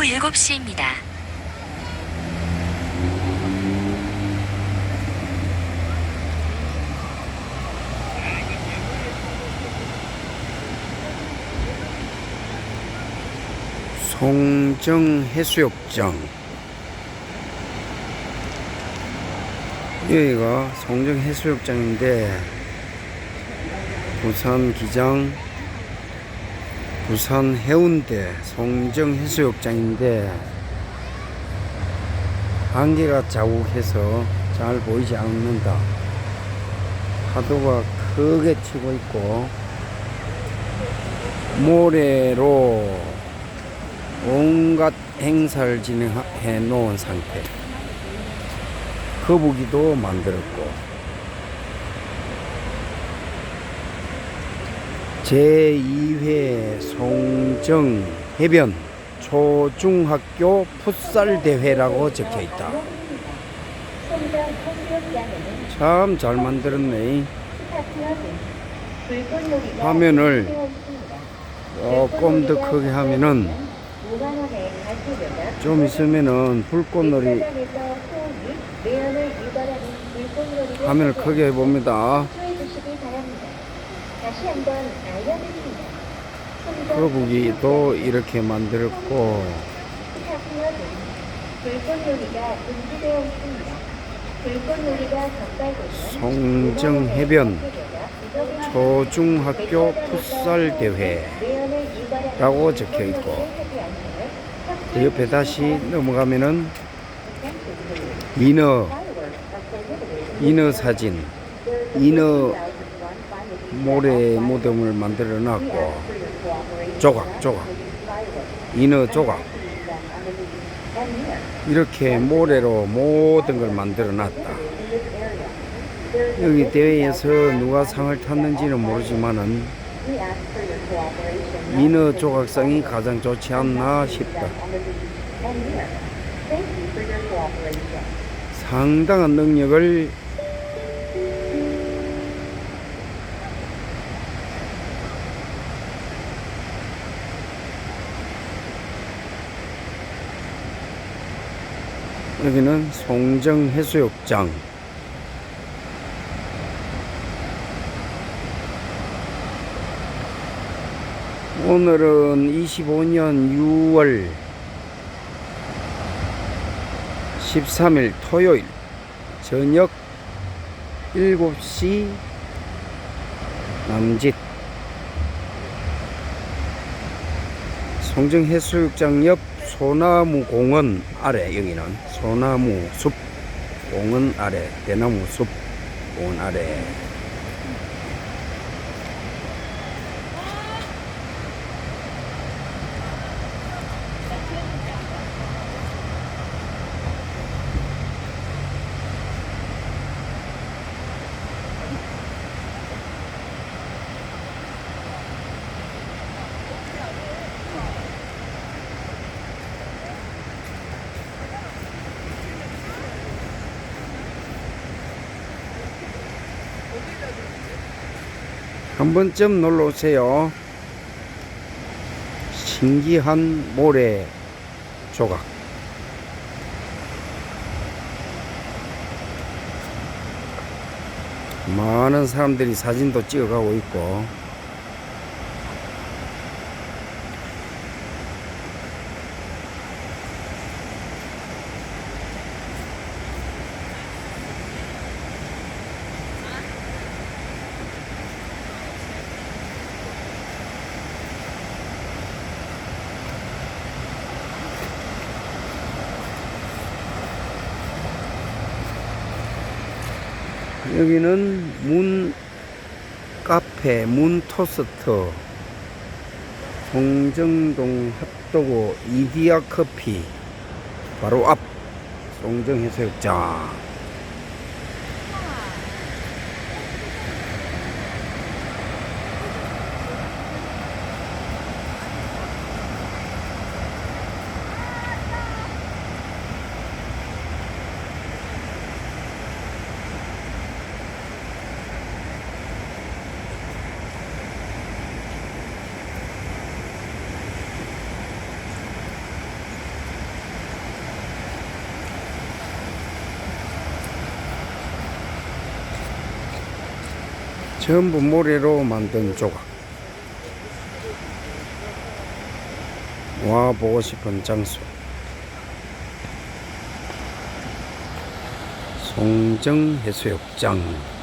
오후 7시입니다. 송정 해수욕장 여기가 송정 해수욕장인데 부산 기장 부산 해운대 송정 해수욕장인데 안개가 자욱해서 잘 보이지 않는다 파도가 크게 치고 있고 모래로 온갖 행사를 진행해 놓은 상태. 거북이도 만들었고. 제2회 송정 해변 초중학교 풋살 대회라고 적혀 있다. 참 잘 만들었네. 화면을 조금 더 크게 하면은 좀 있으면은 불꽃놀이 화면을 크게 해봅니다. 거북이도 이렇게 만들었고 불꽃놀이가 금지되어 있습니다. 불꽃놀이가 적발되면 송정 해변 초중학교 풋살 대회라고 적혀 있고 그 옆에 다시 넘어가면은 인어 인어 사진 인어 모래 무덤을 만들어 놨고 조각 조각 인어 조각. 이렇게 모래로 모든 걸 만들어 놨다. 여기 대회에서 누가 상을 탔는지는 모르지만은 인어 조각상이 가장 좋지 않나 싶다. 상당한 능력을 여기는 송정 해수욕장. 오늘은 25년 6월 13일 토요일 저녁 7시 남짓. 송정 해수욕장 옆 소나무 공원 아래 여기는 소나무 숲. 공원 아래 대나무 숲 공원 아래 한 번쯤 놀러 오세요. 신기한 모래 조각. 많은 사람들이 사진도 찍어가고 있고, 여기는 문 카페 문 토스트 송정동 핫도그 이디야 커피. 바로 앞 송정 해수욕장 전부 모래로 만든 조각. 와 보고 싶은 장소. 송정 해수욕장.